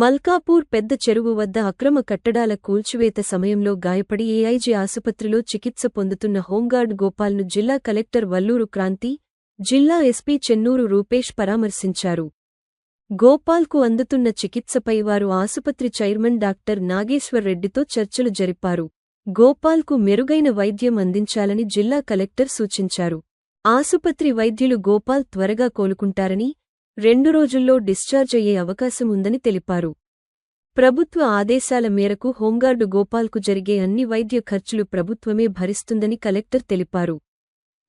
మల్కాపూర్ పెద్ద చెరువు వద్ద అక్రమ కట్టడాల కూల్చివేత సమయంలో గాయపడి ఏఐజీ ఆసుపత్రిలో చికిత్స పొందుతున్న హోంగార్డ్ గోపాల్ను జిల్లా కలెక్టర్ వల్లూరు క్రాంతి జిల్లా ఎస్పీ చెన్నూరు రూపేష్ పరామర్శించారు. గోపాల్కు అందుతున్న చికిత్సపై వారు ఆసుపత్రి చైర్మన్ డాక్టర్ నాగేశ్వర్ రెడ్డితో చర్చలు జరిపారు. గోపాల్కు మెరుగైన వైద్యం అందించాలని జిల్లా కలెక్టర్ సూచించారు. ఆసుపత్రి వైద్యులు గోపాల్ త్వరగా కోలుకుంటారని రెండు రోజుల్లో డిశ్చార్జ్ అయ్యే అవకాశం ఉందని తెలిపారు. ప్రభుత్వ ఆదేశాల మేరకు హోంగార్డు గోపాల్కు జరిగే అన్ని వైద్య ఖర్చులు ప్రభుత్వమే భరిస్తుందని కలెక్టర్ తెలిపారు.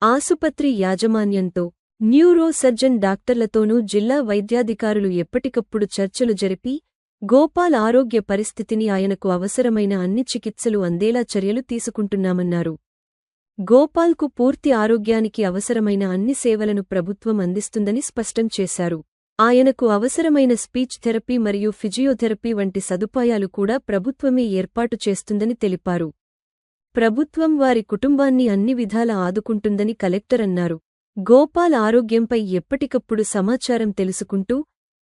ఆసుపత్రి యాజమాన్యంతో న్యూరో సర్జన్ డాక్టర్లతోనూ జిల్లా వైద్యాధికారులు ఎప్పటికప్పుడు చర్చలు జరిపి గోపాల్ ఆరోగ్య పరిస్థితిని ఆయనకు అవసరమైన అన్ని చికిత్సలు అందేలా చర్యలు తీసుకుంటున్నామన్నారు. గోపాల్కు పూర్తి ఆరోగ్యానికి అవసరమైన అన్ని సేవలను ప్రభుత్వం అందిస్తుందని స్పష్టం చేశారు. ఆయనకు అవసరమైన స్పీచ్ థెరపీ మరియు ఫిజియోథెరపీ వంటి సదుపాయాలు కూడా ప్రభుత్వమే ఏర్పాటు చేస్తుందని తెలిపారు. ప్రభుత్వం వారి కుటుంబాన్ని అన్ని విధాల ఆదుకుంటుందని కలెక్టర్ అన్నారు. గోపాల్ ఆరోగ్యంపై ఎప్పటికప్పుడు సమాచారం తెలుసుకుంటూ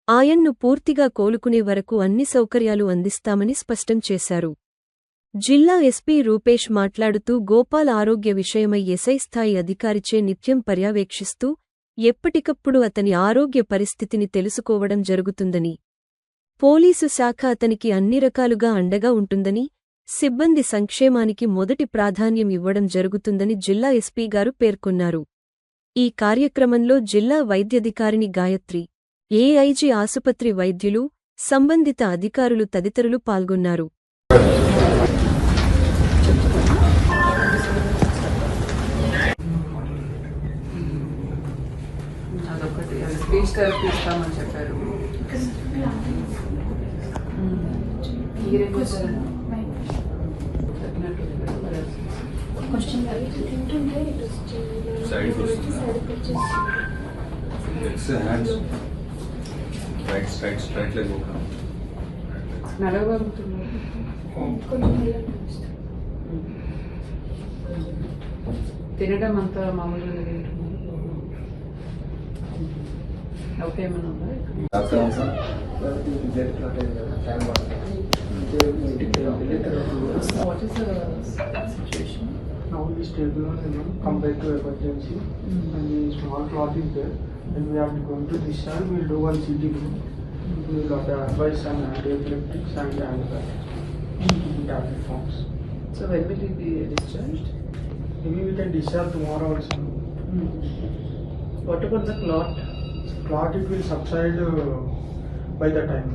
ఆయన్ను పూర్తిగా కోలుకునే వరకు అన్ని సౌకర్యాలు అందిస్తామని స్పష్టం చేశారు. జిల్లా ఎస్పీ రూపేష్ మాట్లాడుతూ గోపాల్ ఆరోగ్య విషయమై ఎస్ఐ స్థాయి అధికారిచే నిత్యం పర్యవేక్షిస్తూ ఎప్పటికప్పుడు అతని ఆరోగ్య పరిస్థితిని తెలుసుకోవడం జరుగుతుందని పోలీసు శాఖ అతనికి అన్ని రకాలుగా అండగా ఉంటుందని సిబ్బంది సంక్షేమానికి మొదటి ప్రాధాన్యం ఇవ్వడం జరుగుతుందని జిల్లా ఎస్పీ గారు పేర్కొన్నారు. ఈ కార్యక్రమంలో జిల్లా వైద్యధికారిని గాయత్రి ఏఐజీ ఆసుపత్రి వైద్యులు సంబంధిత అధికారులు తదితరులు పాల్గొన్నారు. ఒక. నడవగలుగుతున్నారు కొంచెం ఇలా నడుస్తుంది. తినడం అంతా మామూలుగా తింటున్నారు ఓకే ఏమైనా ఉందా doctor sir what is situation Now we stable on him compared to emergency and the small clot is there and we are going to discharge, we'll do one CT group. We will have the advice on antiepileptics and antibiotics tablet forms. So when will you be discharged Maybe we can discharge tomorrow also. What about the clot Clot it will subside uh, by the time.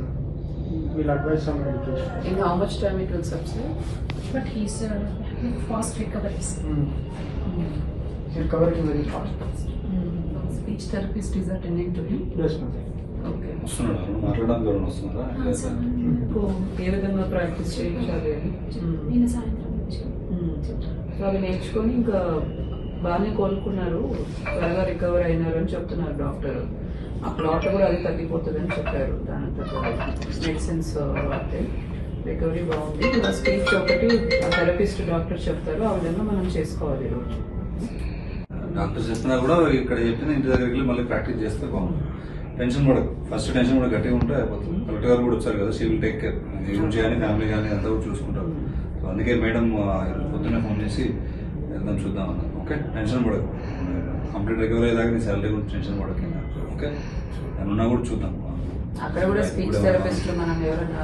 We'll advise some medication. In how much time it will subside But he's uh, having fast recoveries. Recovering very fast. Speech therapist is attending to him Yes, ma'am. Ah. ఏ విధంగా practice చేయించాలి సాయంత్రం నుంచి నేర్చుకొని ఇంకా బాగానే కోలుకున్నారు త్వరగా రికవర్ అయినారు అని చెప్తున్నారు డాక్టర్. ఆ క్లాట్ కూడా అది తగ్గిపోతుందని చెప్పారు. దానంతా మెడిసిన్స్ వాడితే రికవరీ బాగుంది. స్పీచ్ ఒకటి థెరపిస్ట్ డాక్టర్ చెప్తారు. ఆ విధంగా మనం చేసుకోవాలి రోజు డాక్టర్ చెప్పినా కూడా ఇక్కడ చెప్పిన ఇంటి దగ్గరికి వెళ్ళి మళ్ళీ ప్రాక్టీస్ చేస్తే బాగుంది. టెన్షన్ పడకు. ఫస్ట్ టెన్షన్ కూడా గట్టిగా ఉంటే అయిపోతుంది. కలెక్టర్ గారు కూడా వచ్చారు కదా షీ విల్ టేక్ కేర్ నీ గురించి కానీ ఫ్యామిలీ కానీ అంతా కూడా చూసుకుంటారు. సో అందుకే మేడం పొద్దున్నే ఫోన్ చేసి వెళ్దాం చూద్దాం అన్నారు ఓకే టెన్షన్ పడకు. కంప్లీట్ రికవరీ అయ్యేదాకా నీ శాలరీ గురించి టెన్షన్ పడకు. ఓకే. నేను ఉన్నా కూడా చూద్దాం. అక్కడ కూడా స్పీచ్ థెరపిస్ట్ మనం ఎవరైనా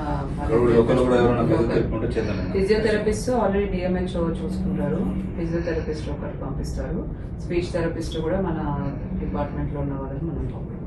ఫిజియోథెరపిస్ట్ ఆల్రెడీ డిఎంహెచ్ఓ చూసుకుంటారు. ఫిజియోథెరపిస్ట్ ఒకటి పంపిస్తారు. స్పీచ్ థెరపిస్ట్ కూడా మన డిపార్ట్మెంట్లో ఉన్న వాళ్ళని మనం పంపిస్తాం.